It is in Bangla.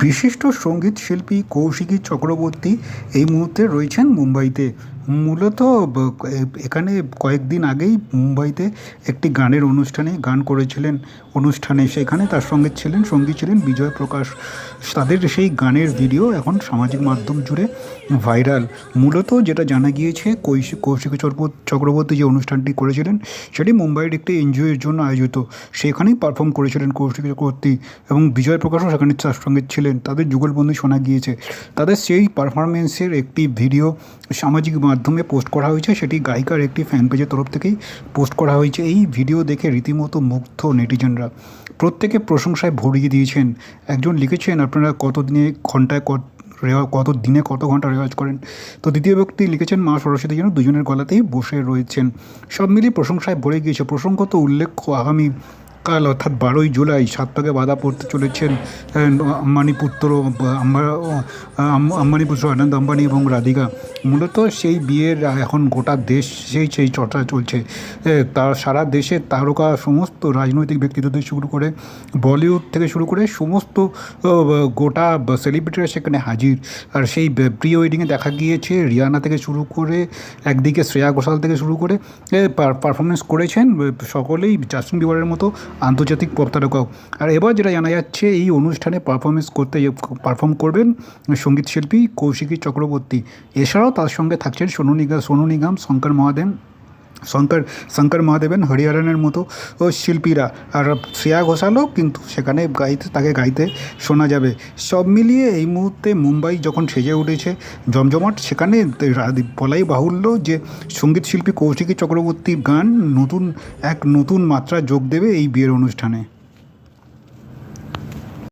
বিশিষ্ট সংগীত শিল্পী কৌশিকী চক্রবর্তী এই মুহূর্তে রয়েছেন মুম্বাইতে। মূলত এখানে কয়েকদিন আগেই মুম্বাইতে একটি গানের অনুষ্ঠানে গান করেছিলেন, অনুষ্ঠানে সেখানে তার সঙ্গে ছিলেন, সঙ্গী ছিলেন বিজয় প্রকাশ। তাদের সেই গানের ভিডিও এখন সামাজিক মাধ্যম জুড়ে ভাইরাল। মূলত যেটা জানা গিয়েছে কৌশিক কৌশিকী চক্রবর্তী যে অনুষ্ঠানটি করেছিলেন, সেটি মুম্বাইয়ের একটি এনজিওর জন্য আয়োজিত। সেখানেই পারফর্ম করেছিলেন কৌশিক চক্রবর্তী এবং বিজয় প্রকাশও সেখানে তার সঙ্গে ছিলেন। তাদের যুগলবন্দি শোনা গিয়েছে। তাদের সেই পারফরমেন্সের একটি ভিডিও সামাজিক মাধ্যমে পোস্ট করা হয়েছে, সেটি গায়িকার একটি ফ্যান পেজের তরফ থেকেই পোস্ট করা হয়েছে। এই ভিডিও দেখে রীতিমতো মুগ্ধ নেটিজেনরা। প্রত্যেকে প্রশংসায় ভরিয়ে দিয়েছেন। একজন লিখেছেন, আপনারা কত দিনে ঘন্টায় কত রেওয়া, কত দিনে কত ঘণ্টা রেওয়াজ করেন? তো দ্বিতীয় ব্যক্তি লিখেছেন, মা সরস্বতী যেন দুজনের গলাতেই বসে রয়েছেন। সব মিলিয়ে প্রশংসায় ভরে গিয়েছে। প্রসঙ্গত উল্লেখ্য, আগামী কাল অর্থাৎ বারোই জুলাই সাত পাকে বাধা পড়তে চলেছেন আম্বানি পুত্র আম্বানি আনন্দ আম্বানি এবং রাধিকা। মূলত সেই বিয়ের এখন গোটা দেশ সেই সেই চর্চা চলছে। তার সারা দেশের তারকা সমস্ত রাজনৈতিক ব্যক্তিত্ব থেকে শুরু করে বলিউড থেকে শুরু করে সমস্ত গোটা সেলিব্রিটিরা সেখানে হাজির। আর সেই প্রি ওয়েডিংয়ে দেখা গিয়েছে, রিয়ানা থেকে শুরু করে, একদিকে শ্রেয়া ঘোষাল থেকে শুরু করে পারফরমেন্স করেছেন সকলেই, জাস্টিন বিবারের মতো। আন্তর্জাতিক পপ তারকাও আর এবার যেটা জানা যাচ্ছে, এই অনুষ্ঠানে পারফরমেন্স করতে পারফর্ম করবেন সংগীত শিল্পী কৌশিকী চক্রবর্তী। এছাড়াও তার সঙ্গে থাকছেন সোনু নিগম সোনু নিগম, শঙ্কর মহাদেব। শঙ্কর শঙ্কর মহাদেবেন হরিহরণের মতো, ও শিল্পীরা। আর শ্রেয়া ঘোষালও কিন্তু সেখানে গাইতে, তাকে গাইতে শোনা যাবে। সব মিলিয়ে এই মুহূর্তে মুম্বাই যখন সেজে উঠেছে, জমজমাট, সেখানে বলাই বাহুল্য যে সংগীত শিল্পী কৌশিকী চক্রবর্তীর গান নতুন, এক নতুন মাত্রা যোগ দেবে এই বিয়ের অনুষ্ঠানে।